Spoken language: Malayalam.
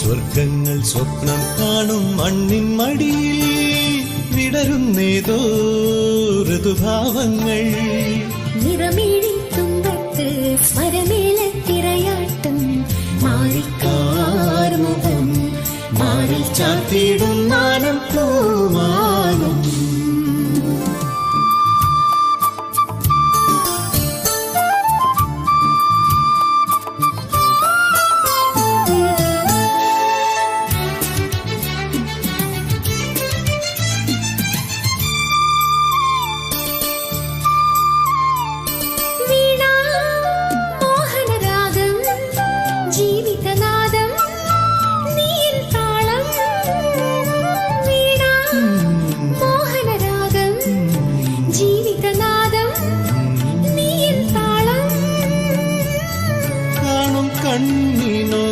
സ്വർഗങ്ങൾ സ്വപ്നം കാണും മണ്ണിൻ മടിയിൽ വിടരുന്നേതോ ഋതുഭാവങ്ങൾ. നിറമേഴി തുമ്പത്ത് സ്വരമേല തിരയാട്ടം മാറിക്കാർമുഖം മാറിൽ ചാത്തിടും മാനം ಕಣ್ಣಿನೋ